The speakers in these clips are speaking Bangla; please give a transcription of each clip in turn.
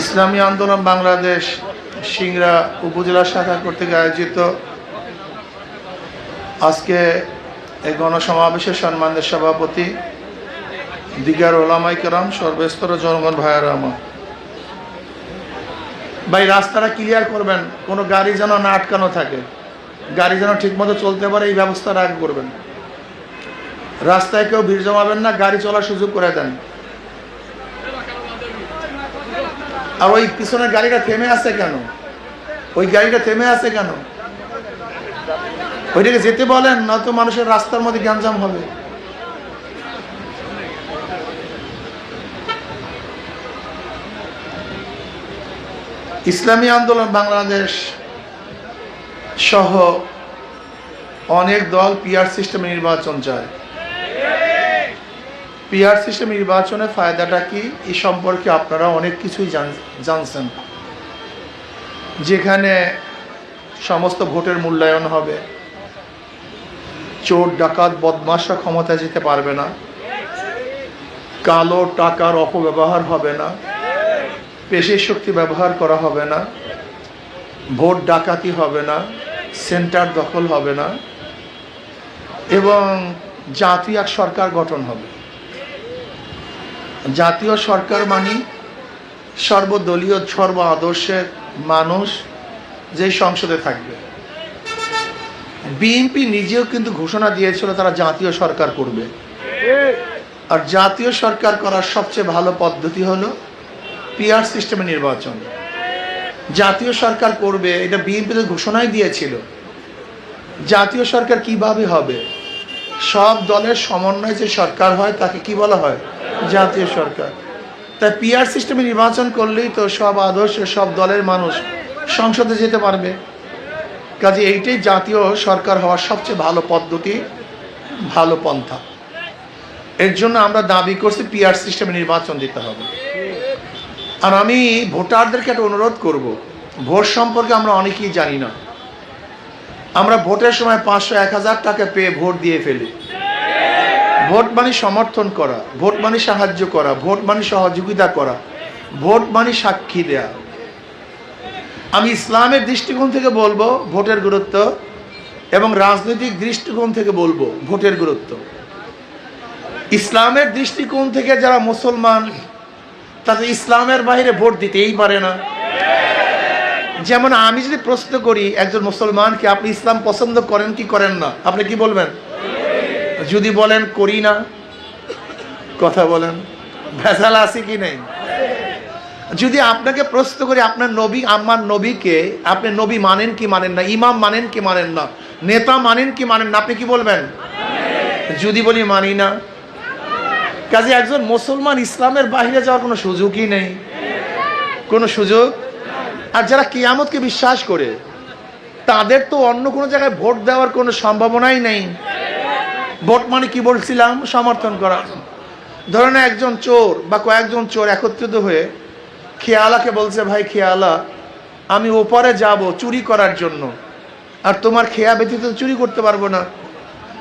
ইসলামী আন্দোলন বাংলাদেশ সিংড়া উপজেলা শাখা কর্তৃক আয়োজিত। আজকে এই গণসমাবেশের সম্মানের সভাপতি দিগার ওলামাই কেরাম, সর্বস্তর জনগণ ভাইয়ার আমার ভাই, রাস্তাটা ক্লিয়ার করবেন, কোনো গাড়ি যেন না আটকানো থাকে। গাড়ি যেন ঠিকমতো চলতে পারে, এই ব্যবস্থা রাগ করবেন। রাস্তায় কেউ ভিড় জমাবেন না, গাড়ি চলার সুযোগ করে দেন। আর ওই পিছনের গাড়িটা থেমে আছে কেন? ওই গাড়িটা থেমে আছে কেন? ওইটাকে যেতে বলেন না তো মানুষের রাস্তার মধ্যে গ্যাঞ্জাম হবে। ইসলামী আন্দোলন বাংলাদেশ সহ অনেক দল পিআর সিস্টেমে নির্বাচন চায়। পিআর সিস্টেম নির্বাচনের ফায়দাটা কি? এই সম্পর্কে আপনারা অনেক কিছুই জান- জানছেন। যেখানে সমস্ত ভোটের মূল্যায়ন হবে। চোর, ডাকাত, বদমাশরা ক্ষমতায় যেতে পারবে না। কালো টাকার অপব্যবহার হবে না। পেশির শক্তি ব্যবহার করা হবে না। ভোট ডাকাতি হবে না। সেন্টার দখল হবে না। এবং জাতীয় এক সরকার গঠন হবে। জাতীয় সরকার মানি, সর্বদলীয় সর্ব আদর্শের মানুষ যে সংসদে থাকবে। বিএনপি নিজেও কিন্তু ঘোষণা দিয়েছিল তারা জাতীয় সরকার করবে। আর জাতীয় সরকার করার সবচেয়ে ভালো পদ্ধতি হলো পিআর সিস্টেমে নির্বাচন। জাতীয় সরকার করবে, এটা বিএনপি তো ঘোষণাই দিয়েছিল। জাতীয় সরকার কীভাবে হবে? সব দলের সমন্বয়ে যে সরকার হয়, তাকে কি বলা হয়? জাতীয় সরকার। তাই পিআর সিস্টেমে নির্বাচন করলেই তো সব আদর্শ, সব দলের মানুষ সংসদে যেতে পারবে। কাজে এইটাই জাতীয় সরকার হওয়ার সবচেয়ে ভালো পদ্ধতি, ভালো পন্থা। এর জন্য আমরা দাবি করছি পিআর সিস্টেমে নির্বাচন দিতে হবে। আর আমি ভোটারদেরকে একটা অনুরোধ করব, ভোট সম্পর্কে আমরা অনেকেই জানি না। আমরা ভোটের সময় পাঁচশো, এক হাজার টাকা পেয়ে ভোট দিয়ে ফেলি। ভোট মানে সমর্থন করা, ভোট মানে সাহায্য করা, ভোট মানে সহযোগিতা করা, ভোট মানে সাক্ষী দেয়া। আমি ইসলামের দৃষ্টিকোণ থেকে বলব ভোটের গুরুত্ব এবং রাজনৈতিক দৃষ্টিকোণ থেকে বলব ভোটের গুরুত্ব। ইসলামের দৃষ্টিকোণ থেকে যারা মুসলমান, তাদের ইসলামের বাইরে ভোট দিতেই পারে না। যেমন আমি যদি প্রশ্ন করি একজন মুসলমানকে, আপনি ইসলাম পছন্দ করেন কি করেন না? আপনি কি বলবেন? যদি বলেন করি না, কথা বলেন। ভেজাল আছে কি নেই? যদি আপনাকে প্রশ্ন করি, আপনার নবী আমার নবীকে, আপনি নবী মানেন কি মানেন না, ইমাম মানেন কি মানেন না, নেতা মানেন কি মানেন না, আপনি কি বলবেন? যদি বলি মানি না। কাজে একজন মুসলমান ইসলামের বাইরে যাওয়ার কোনো সুযোগই নেই। কোনো সুযোগ? আর যারা কিয়ামতকে বিশ্বাস করে, তাদের তো অন্য কোনো জায়গায় ভোট দেওয়ার কোনো সম্ভাবনাই নেই। ভোট মানে কি বলছিলাম? সমর্থন করা। ধরেন একজন চোর বা কয়েকজন চোর একত্রিত হয়ে খেয়ালাকে বলছে, ভাই খেয়ালা, আমি ওপারে যাব চুরি করার জন্য। আর তোমার খেয়া ব্যতীত চুরি করতে পারব না।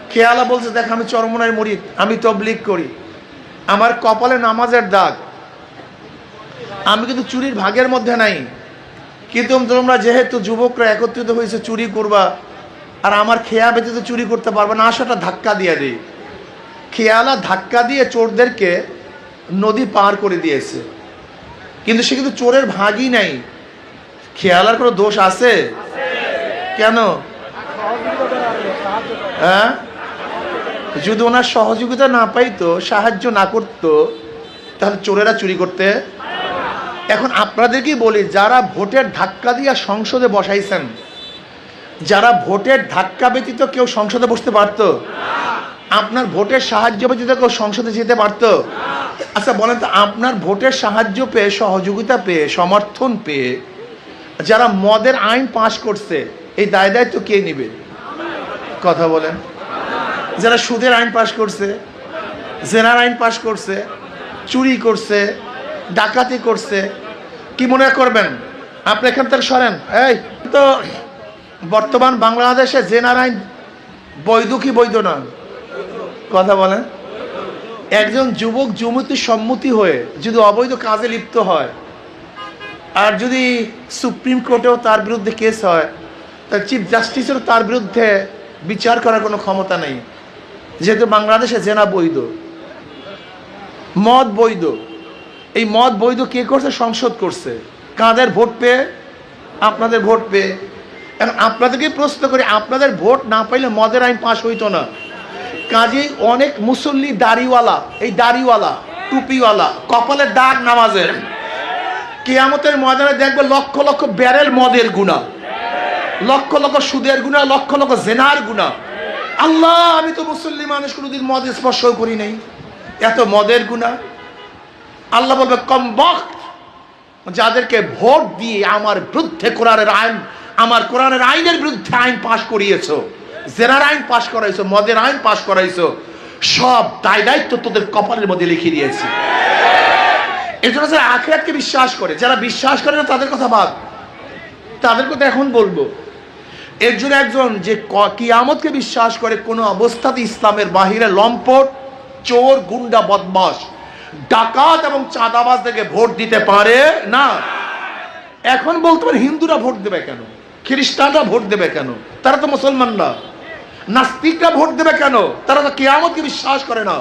খেয়ালা বলছে, দেখ, আমি চরমনায় মরি আমি তবলিক করি। আমার কপালে নামাজের দাগ। আমি কিন্তু চুরির ভাগের মধ্যে নাই। কিন্তু তোমরা যেহেতু যুবকরা একত্রিত হয়েছে, চুরি করবা আর আমার খেয়া ব্যতীত চুরি করতে পারবে না। আসাটা ধাক্কা দিয়ে দিই। খেয়ালা ধাক্কা দিয়ে চোরদেরকে নদী পার করে দিয়েছে। কিন্তু সে কিন্তু চোরের ভাগই নাই। খেয়ালার কোনো দোষ আছে? কেন? হ্যাঁ? যদি ওনার সহযোগিতা না পাইতো, সাহায্য না করতো, তাহলে চোরেরা চুরি করতে। এখন আপনাদেরকেই বলি, যারা ভোটের ধাক্কা দিয়ে সংসদে বসাইছেন যারা ভোটের ধাক্কা ব্যতীত কেউ সংসদে বসতে পারতো। আপনার ভোটের সাহায্য ব্যতীত কেউ সংসদে যেতে পারতো। আচ্ছা বলেন তো, আপনার ভোটের সাহায্য পেয়ে, সহযোগিতা পেয়ে, সমর্থন পেয়ে, যারা মদের আইন পাশ করছে, এই দায় দায়িত্ব কে নেবে? কথা বলেন। যারা সুদের আইন পাশ করছে, জেনার আইন পাশ করছে, চুরি করছে, ডাকাতি করছে, কি মনে করবেন? আপনি এখান থেকে সরেন। এই, তো বর্তমান বাংলাদেশে জেনার আইন বৈধ কি বৈধ না কথা বলেন। একজন যুবক যুবতী সম্মতি হয়ে যদি অবৈধ কাজে লিপ্ত হয়, আর যদি সুপ্রিম কোর্টেও তার বিরুদ্ধে কেস হয় তাহলে চিফ জাস্টিসেরও তার বিরুদ্ধে বিচার করার কোনো ক্ষমতা নেই। যেহেতু বাংলাদেশে জেনা বৈধ, মদ বৈধ, এই মদ বৈধ কে করছে? সংসদ করছে। কাদের ভোট পেয়ে? আপনাদের ভোট পেয়ে এখন আপনাদেরকে প্রশ্ন করি, আপনাদের ভোট না পাইলে মদের আইন পাশ হইতো না। কাজেই অনেক মুসল্লি দাড়িওয়ালা, এই দাড়িওয়ালা, টুপিওয়ালা কপালের দাগ নামাজের। কেয়ামতের ময়দানে দেখবে লক্ষ লক্ষ ব্যারেল মদের গুণা। লক্ষ লক্ষ সুদের গুণা, লক্ষ লক্ষ জেনার গুণা। আল্লাহ, আমি তো মুসল্লি মানুষ কোনোদিন মদ স্পর্শ করি নাই। এত মদের গুণা। আল্লাহ বলবে, কম বক্ত যাদেরকে ভোট দিয়ে আমার বিরুদ্ধে কোরআনের আইন আমার কোরআনের আইনের বিরুদ্ধে আইন পাশ করিয়েছো, জেনার আইন পাশ করাইছো, মদের আইন পাশ করাইছো, সব দায় দায়িত্ব তোদের কপালের মধ্যে লিখে দিয়েছি। এই জন্য যারা আখেরাতকে বিশ্বাস করে, যারা বিশ্বাস করে না, তাদের কথা বাদ তাদের কথা এখন বলব। এর জন্য একজন যে কিয়ামতকে বিশ্বাস করে, কোনো অবস্থাতে ইসলামের বাহিরে লম্পট, চোর, গুন্ডা বদমাস ডাকাত এবং চাঁদাবাজ থেকে ভোট দিতে পারে না। এখন বলতে পারে হিন্দুরা ভোট দেবে কেন? খ্রিস্টানরা ভোট দেবে কেন? তারা তো মুসলমান না। নাস্তিকরা ভোট দেবে কেন? তারা তো কেয়ামতকে বিশ্বাস করে না।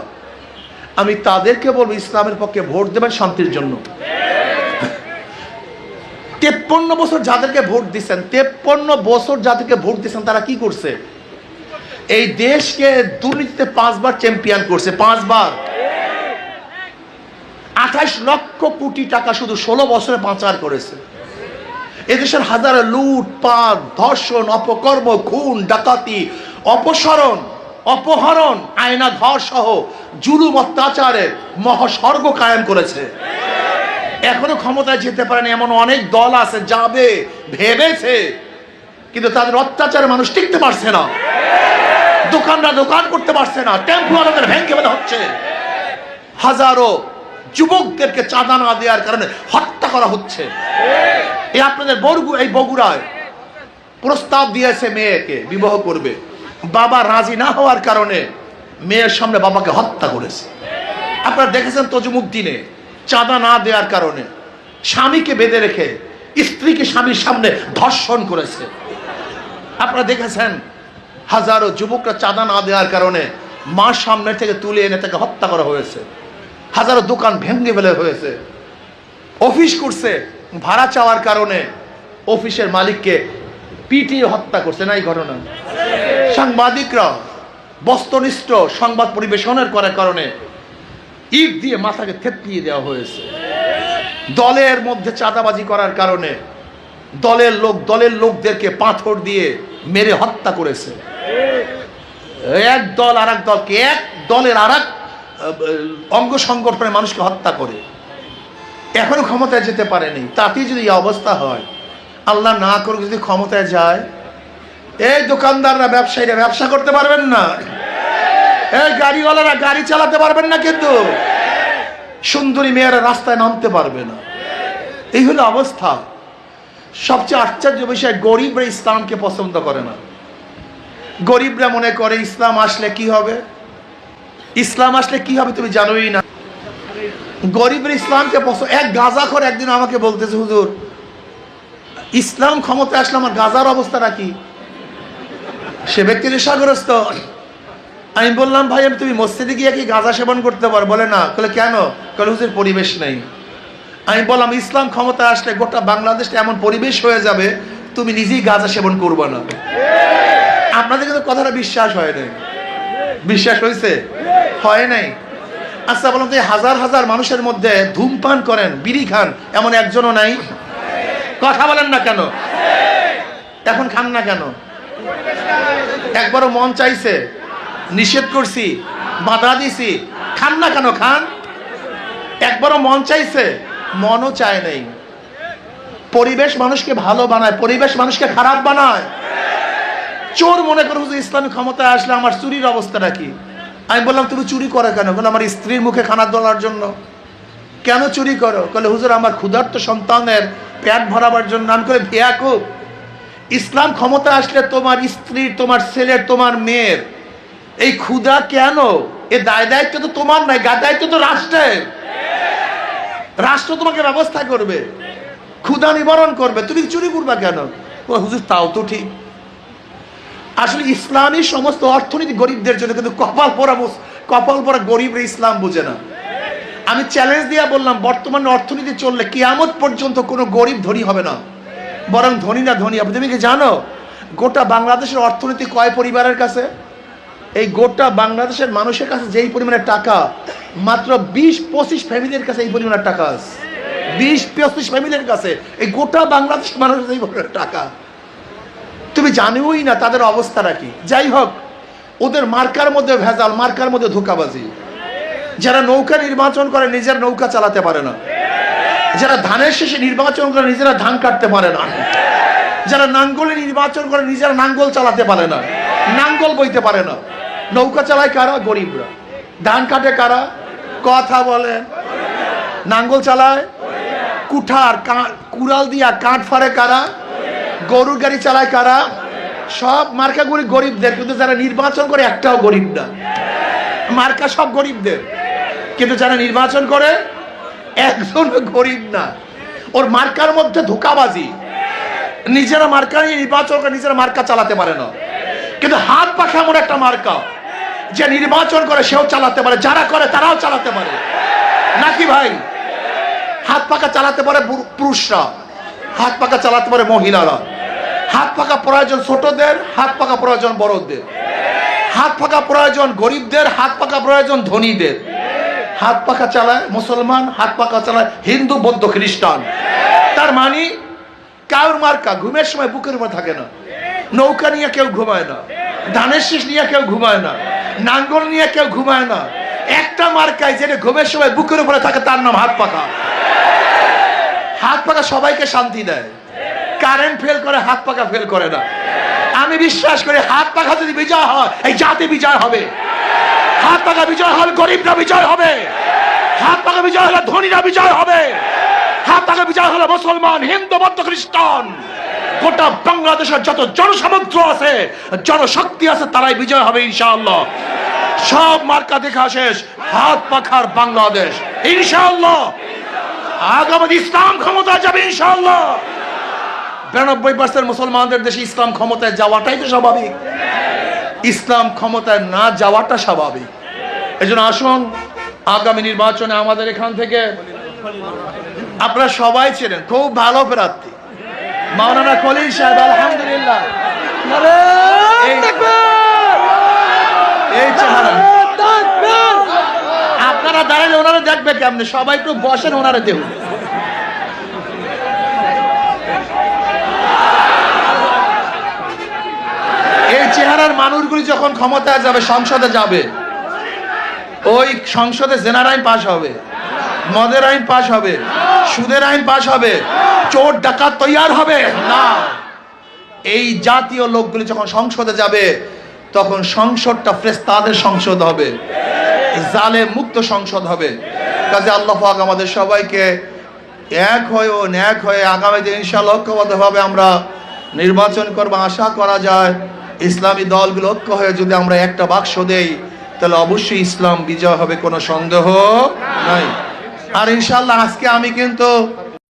আমি তাদেরকে বলব, ইসলামের পক্ষে ভোট দেবেন শান্তির জন্য। তেপ্পন্ন বছর যাদেরকে ভোট দিচ্ছেন তেপ্পন্ন বছর যাদেরকে ভোট দিচ্ছেন তারা কি করছে? এই দেশকে দুর্নীতিতে পাঁচবার চ্যাম্পিয়ন করছে, পাঁচবার। আঠাইশ লক্ষ কোটি টাকা শুধু ষোলো বছরে পাচার করেছে। এদেশের হাজার লুটপাট, ধর্ষণ, অপকর্ম, খুন, ডাকাতি, অপসরণ, অপহরণ আয়না ঘর সহ জুলুম, অত্যাচারের মহাস্বর্গ কায়েম করেছে। এখনও ক্ষমতায় যেতে পারেনি এমন অনেক দল আছে, যাবে, ভেবেছে, কিন্তু তাদের অত্যাচারে মানুষ টিকতে পারছে না। দোকানরা দোকান করতে পারছে না, টেম্পু আলাদের ভেঙে ফেলা হচ্ছে। হাজারো যুবকদেরকে চাঁদা না দেওয়ার কারণে হত্যা করা হচ্ছে। এই আপনাদের বরগু এই বগুড়ায় প্রস্তাব দিয়েছে মেয়েকে, বিবাহ করবে। বাবা রাজি না হওয়ার কারণে মেয়ের সামনে বাবাকে হত্যা করেছে। আপনারা দেখেছেন তজুমুদ্দিনে চাঁদা না দেওয়ার কারণে স্বামীকে বেঁধে রেখে স্ত্রীকে স্বামীর সামনে ধর্ষণ করেছে। আপনারা দেখেছেন হাজারো যুবকরা চাঁদা না দেওয়ার কারণে মার সামনে থেকে তুলে এনে তাকে হত্যা করা হয়েছে। হাজারো দোকান ভেঙে ফেলে হয়েছে। অফিস করছে ভাড়া চাওয়ার কারণে অফিসের মালিককে পিটিয়ে হত্যা করছে না এই ঘটনা। সাংবাদিকরা বস্তুনিষ্ঠ সংবাদ পরিবেশনের করার কারণে ইট দিয়ে মাথাকে থেতলিয়ে দেওয়া হয়েছে। দলের মধ্যে চাঁদাবাজি করার কারণে দলের লোক, দলের লোকদেরকে পাথর দিয়ে মেরে হত্যা করেছে। এক দল আর এক দলকে, এক দলের আর এক অঙ্গ সংগঠনের মানুষকে হত্যা করে। এখনও ক্ষমতায় যেতে পারেনি। তাতেই যদি অবস্থা হয়, আল্লাহ না করুক, যদি ক্ষমতায় যায়, এই দোকানদাররা, ব্যবসায়ীরা ব্যবসা করতে পারবেন না। এই গাড়িওয়ালারা গাড়ি চালাতে পারবেন না কিন্তু। সুন্দরী মেয়েরা রাস্তায় নামতে পারবে না। এই হলো অবস্থা। সবচেয়ে আশ্চর্য বিষয়, গরিবরা ইসলামকে পছন্দ করে না। গরিবরা মনে করে, ইসলাম আসলে কি হবে? ইসলাম আসলে কি হবে তুমি জানোই না। গরিবের ইসলামকে পছন্দ এক গাজাখর একদিন আমাকে বলতেছে, হুজুর, ইসলাম ক্ষমতা আসলে আমার গাজার অবস্থাটা কি? সে ব্যক্তি নেশাগ্রস্ত। আমি বললাম, ভাই, আমি তুমি মসজিদে গিয়ে কি গাঁজা সেবন করতে পারো? বলে, না। বলে কেন? কলে হুজুর, পরিবেশ নেই। আমি বললাম, ইসলাম ক্ষমতা আসলে গোটা বাংলাদেশটা এমন পরিবেশ হয়ে যাবে, তুমি নিজেই গাঁজা সেবন করবে না। আপনাদের কিন্তু কথাটা বিশ্বাস হয় নাই। বিশ্বাস হয়েছে হয় নাই? আচ্ছা বলুন হাজার হাজার মানুষের মধ্যে ধূমপান করেন, বিড়ি খান, এমন একজনও নাই? কথা বলেন না কেন? এখন খান না কেন? একবারও মন চাইছে, নিষেধ করছি, বাধা দিছি, খান না কেন খান? একবারও মন চাইছে, মনও চায় নাই। পরিবেশ মানুষকে ভালো বানায়, পরিবেশ মানুষকে খারাপ বানায়। চোর মনে করো যে ইসলামী ক্ষমতায় আসলে আমার চুরির অবস্থাটা কি আমি বললাম, তুমি চুরি করো কেন? বলে আমার স্ত্রীর মুখে খানা তোলার জন্য। কেন চুরি করো? বলে হুজুর, আমার ক্ষুধার্ত সন্তানের পেট ভরাবার জন্য। আমি করে ভিয়াকুব ইসলাম ক্ষমতা আসলে তোমার স্ত্রীর, তোমার ছেলের, তোমার মেয়ের এই ক্ষুধা কেন? এ দায় দায়িত্ব তো তোমার নয়, গা দায়িত্ব তো রাষ্ট্রের। রাষ্ট্র তোমাকে ব্যবস্থা করবে, ক্ষুধা নিবারণ করবে। তুমি চুরি করবা কেন? হুজুর, তাও তো ঠিক। আসলে ইসলামী সমস্ত অর্থনীতি গরিবদের জন্য, কিন্তু কপাল পরা কপাল পরা গরিব ইসলাম বুঝে না। আমি চ্যালেঞ্জ দিয়ে বললাম, বর্তমানে অর্থনীতি চললে কিয়ামত পর্যন্ত কোনো গরিব ধনী হবে না। বরং ধনী না ধনী হবে। তুমি কি জানো, গোটা বাংলাদেশের অর্থনীতি কয় পরিবারের কাছে? এই গোটা বাংলাদেশের মানুষের কাছে যেই পরিমাণে টাকা, মাত্র বিশ পঁচিশ ফ্যামিলির কাছে এই পরিমাণের টাকা আছে। বিশ পঁচিশ ফ্যামিলির কাছে। এই গোটা বাংলাদেশের মানুষের এই টাকা। তুমি জানোই না তাদের অবস্থাটা কি। যাই হোক, ওদের মার্কার মধ্যে ভেজাল, মার্কার মধ্যে ধোকাবাজি। যারা নৌকা নির্বাচন করে, নিজের নৌকা চালাতে পারে না। যারা ধানের শেষে নির্বাচন করে, নিজেরা ধান কাটতে পারে না। যারা নাঙ্গলে নির্বাচন করে, নিজেরা নাঙ্গল চালাতে পারে না। নাঙ্গল বইতে পারে না। নৌকা চালায় কারা? গরিবরা। ধান কাটে কারা? কথা বলে নাঙ্গল চালায়? কুঠার কুড়াল দিয়া কাঠ ফাড়ে কারা? গরুর গাড়ি চালায় কারা? সব মার্কাগুলি গরিবদের, কিন্তু যারা নির্বাচন করে একটাও গরিব না। মার্কা সব গরিবদের, কিন্তু যারা নির্বাচন করে একজন গরিব না। ওর মার্কার মধ্যে ধোকাবাজি। নিজেরা মার্কা নিয়ে নির্বাচন করে নিজেরা মার্কা চালাতে পারে না। কিন্তু হাত পাখা এমন একটা মার্কা, যে নির্বাচন করে সেও চালাতে পারে, যারা করে তারাও চালাতে পারে। নাকি ভাই? হাত পাখা চালাতে পারে পুরুষরা। হাত পাকা চালাতে পারে মহিলারা। হাত পাকা প্রয়োজন ছোটদের, হাত পাকা প্রয়োজন বড়দের। হাত পাকা প্রয়োজন গরিবদের, হাত পাকা প্রয়োজন ধনীদের। হাত পাকা চালায় মুসলমান, হাত পাকা চালায় হিন্দু, বৌদ্ধ, খ্রিস্টান। তার মানে কাউর মার্কা ঘুমের সময় বুকের উপর থাকে না। নৌকা নিয়ে কেউ ঘুমায় না। ধানের শীষ নিয়ে কেউ ঘুমায় না। নাঙ্গল নিয়ে কেউ ঘুমায় না। একটা মার্কায় যেটা ঘুমের সময় বুকের উপরে থাকে, তার নাম হাত পাকা। হাত পাকা সবাইকে শান্তি দেয়। কারেন্ট ফেল করে, হাত পাকা ফেল করে না। আমি বিশ্বাস করি, হাত পাখা যদি বিজয় হয়, এই জাতি বিজয় হবে। হাত পাকা বিজয় হলে গরিবরা বিজয় হবে। হাত পাকা বিজয় হলে ধনীরা বিজয় হবে। হাত পাকা বিজয় হলে মুসলমান, হিন্দু, বৌদ্ধ, খ্রিস্টান, গোটা বাংলাদেশের যত জনসমুদ্র আছে, জনশক্তি আছে, তারাই বিজয় হবে ইনশাআল্লাহ। সব মার্কা দেখা শেষ, হাত পাখার বাংলাদেশ, ইনশাআল্লাহ। আগামী ইসলাম ক্ষমতা যাবে ইনশাআল্লাহ। বিরানব্বই পার্সেন্ট মুসলমানদের দেশে ইসলাম ক্ষমতায় যাওয়াটাই তো স্বাভাবিক। ইসলাম ক্ষমতায় না যাওয়াটা স্বাভাবিক। এই জন্য আসুন আগামী নির্বাচনে আমাদের এখান থেকে আপনারা সবাই ছিলেন খুব ভালো প্রার্থী। মাওলানা খলিল সাহেব আলহামদুলিল্লাহ। এই চেহারা আপনারা দাঁড়ালে দেখবে কেমনে? সবাই একটু বসেন ওনারা দেখুন এই চেহারার মানুষগুলি যখন ক্ষমতায় যাবে, সংসদে যাবে, ওই সংসদে জেনার আইন পাশ হবে, মদের আইন পাশ হবে, সুদের আইন পাশ হবে, চোর ডাকাত তৈয়ার হবে। না। এই জাতীয় লোকগুলি যখন সংসদে যাবে, তখন সংসদটা ফ্রেস্তাদের সংসদ হবে জালে মুক্ত সংসদ হবে। কাজে আল্লাহ পাক আমাদের সবাইকে এক হয়ে ও ন্যাক হয়ে আগামী দিন ইনশাআল্লাহ ঐক্যবদ্ধভাবে আমরা নির্বাচন করব। আশা করা যায় ইসলামী দলগুলো ঐক্য হয়ে যদি আমরা একটা বাক্স দেই, তাহলে অবশ্যই ইসলাম বিজয় হবে, কোনো সন্দেহ নাই। আর ইনশাল্লাহ আজকে আমি কিন্তু